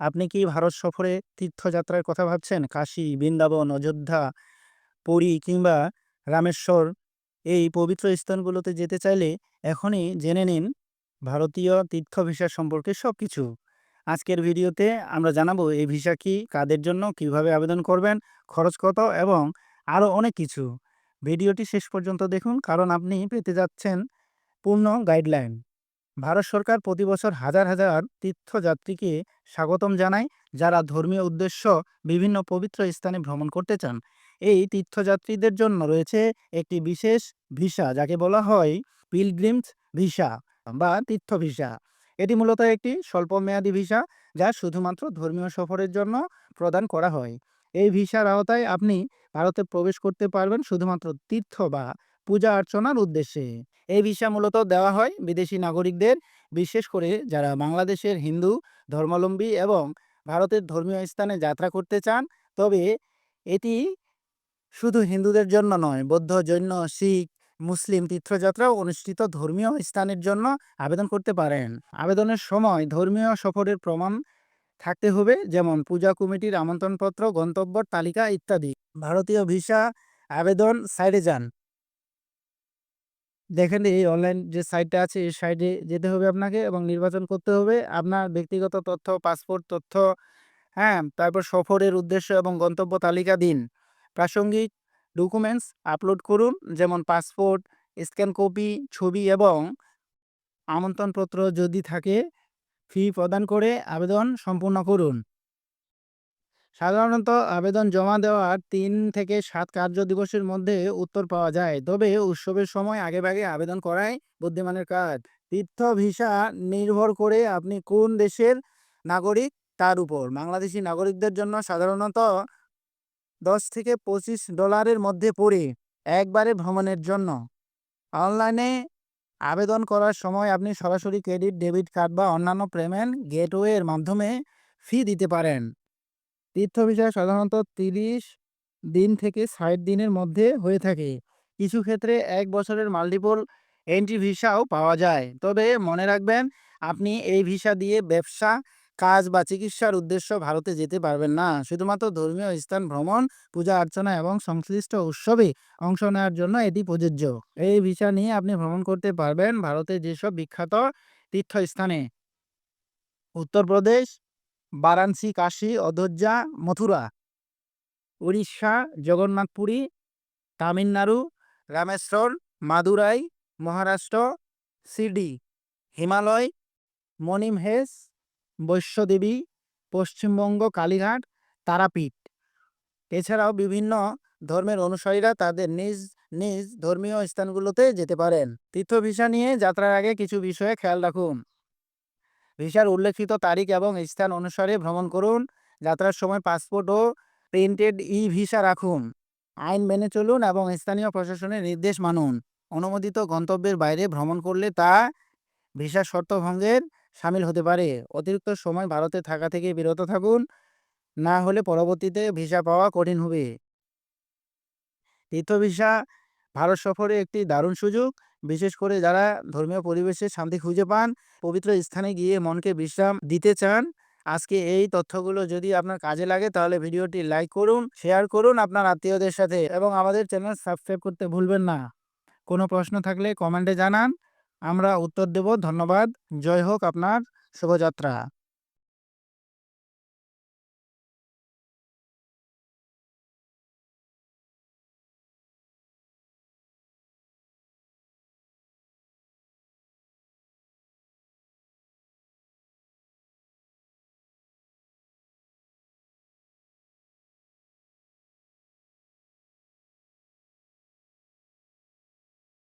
আপনি কি ভারত সফরে তীর্থযাত্রার কথা ভাবছেন? কাশী, বৃন্দাবন, অযোধ্যা, পুরী কিংবা রামেশ্বর এই পবিত্র স্থানগুলোতে যেতে চাইলে এখনই জেনে নিন ভারতীয় তীর্থ ভিসা সম্পর্কে সব কিছু আজকের ভিডিওতে আমরা জানাব এই ভিসা কি, কাদের জন্য, কীভাবে আবেদন করবেন, খরচ কত এবং আরও অনেক কিছু। ভিডিওটি শেষ পর্যন্ত দেখুন কারণ আপনি পেতে যাচ্ছেন পূর্ণ গাইডলাইন। ভারত সরকার প্রতি বছর হাজার হাজার তীর্থযাত্রীকে স্বাগতম জানায়, যারা ধর্মীয় উদ্দেশ্য বিভিন্ন পবিত্র স্থানে ভ্রমণ করতে চান। এই তীর্থযাত্রীদের জন্য রয়েছে একটি বিশেষ ভিসা, যাকে বলা হয় পিলগ্রিমস ভিসা বা তীর্থ ভিসা। এটি মূলত একটি স্বল্পমেয়াদী ভিসা, যা শুধুমাত্র ধর্মীয় সফরের জন্য প্রদান করা হয়। এই ভিসার আওতায় আপনি ভারতে প্রবেশ করতে পারবেন শুধুমাত্র তীর্থ বা পূজা অর্চনার উদ্দেশ্যে। এই ভিসা মূলত দেওয়া হয় বিদেশি নাগরিকদের, বিশেষ করে যারা বাংলাদেশের হিন্দু, ধর্মাবলম্বী এবং ভারতের ধর্মীয় স্থানে যাত্রা করতে চান। তবে এটি শুধু হিন্দুদের জন্য নয়, বৌদ্ধ, জৈন, শিখ, মুসলিম তীর্থযাত্রাও অনুষ্ঠিত ধর্মীয় স্থানের জন্য আবেদন করতে পারেন। আবেদনের সময় ধর্মীয় সফরের প্রমাণ থাকতে হবে, যেমন পূজা কমিটির আমন্ত্রণপত্র, গন্তব্যর তালিকা ইত্যাদি। ভারতীয় ভিসা আবেদন সাইডে যান। দেখেন এই অনলাইন যে সাইটটা আছে, এই সাইটে যেতে হবে আপনাকে এবং নির্বাচন করতে হবে। আপনার ব্যক্তিগত তথ্য, পাসপোর্ট তথ্য হ্যাঁ তারপর সফরের উদ্দেশ্য এবং গন্তব্য তালিকা দিন। প্রাসঙ্গিক ডকুমেন্টস আপলোড করুন, যেমন পাসপোর্ট স্ক্যান কপি ছবি এবং আমন্ত্রণপত্র যদি থাকে ফি প্রদান করে আবেদন সম্পূর্ণ করুন। সাধারণত আবেদন জমা দেওয়ার তিন থেকে সাত কার্য দিবসের মধ্যে উত্তর পাওয়া যায়। তবে উৎসবের সময় আগেভাগে আবেদন করাই বুদ্ধিমানের কাজ। তীর্থ ভিসা নির্ভর করে আপনি কোন দেশের নাগরিক তার উপর। বাংলাদেশি নাগরিকদের জন্য সাধারণত দশ থেকে পঁচিশ ডলারের মধ্যে পড়ে একবারে ভ্রমণের জন্য। অনলাইনে আবেদন করার সময় আপনি সরাসরি ক্রেডিট, ডেবিট কার্ড বা অন্যান্য পেমেন্ট গেটওয়ের মাধ্যমে ফি দিতে পারেন। তীর্থ ভিসা সাধারণত তিরিশ দিন থেকে ষাট দিনের মধ্যে হয়ে থাকে। কিছু ক্ষেত্রে এক বছরের মাল্টিপল এন্ট্রি ভিসাও পাওয়া যায়। তবে মনে রাখবেন, আপনি এই ভিসা দিয়ে ব্যবসা, কাজ বা চিকিৎসার উদ্দেশ্য ভারতে যেতে পারবেন না। শুধুমাত্র ধর্মীয় স্থান ভ্রমণ, পূজা অর্চনা এবং সংশ্লিষ্ট উৎসবে অংশ নেওয়ার জন্য এটি প্রযোজ্য। এই ভিসা নিয়ে আপনি ভ্রমণ করতে পারবেন ভারতের যেসব বিখ্যাত তীর্থস্থানে। উত্তরপ্রদেশ বারাণসী, কাশী, অযোধ্যা, মথুরা, উড়িষ্যা জগন্নাথপুরী তামিলনাড়ু, রামেশ্বর, মাদুরাই, মহারাষ্ট্র শিরডি হিমালয়, মণিমহেশ বৈশ্যদেবী পশ্চিমবঙ্গ, কালীঘাট, তারাপীঠ। এছাড়াও বিভিন্ন ধর্মের অনুসারীরা তাদের নিজ নিজ ধর্মীয় স্থানগুলোতে যেতে পারেন। তীর্থ ভিসা নিয়ে যাত্রার আগে কিছু বিষয়ে খেয়াল রাখুন। ভিসার উল্লেখিত তারিখ এবং স্থান অনুসারে ভ্রমণ করুন, যাত্রার সময় পাসপোর্ট ও প্রিন্টেড ই ভিসা রাখুন, আইন মেনে চলুন এবং স্থানীয় প্রশাসনের নির্দেশ মানুন। অনুমোদিত গন্তব্যের বাইরে ভ্রমণ করলে তা ভিসা শর্ত ভঙ্গের সামিল হতে পারে। অতিরিক্ত সময় ভারতে থাকা থেকে বিরত থাকুন, না হলে পরবর্তীতে ভিসা পাওয়া কঠিন হবে। তীর্থ ভিসা ভারত সফরে একটি দারুণ সুযোগ। বিশেষ করে যারা ধর্মীয় পরিবেশে শান্তি খুঁজে পান, পবিত্র স্থানে গিয়ে মনকে বিশ্রাম দিতে চান, আজকে এই তথ্যগুলো যদি আপনার কাজে লাগে তাহলে ভিডিওটি লাইক করুন, শেয়ার করুন আপনার আত্মীয়দের সাথে এবং আমাদের চ্যানেল সাবস্ক্রাইব করতে ভুলবেন না। কোনো প্রশ্ন থাকলে কমেন্টে জানান, আমরা উত্তর দেব, ধন্যবাদ, জয় হোক আপনার, শুভযাত্রা।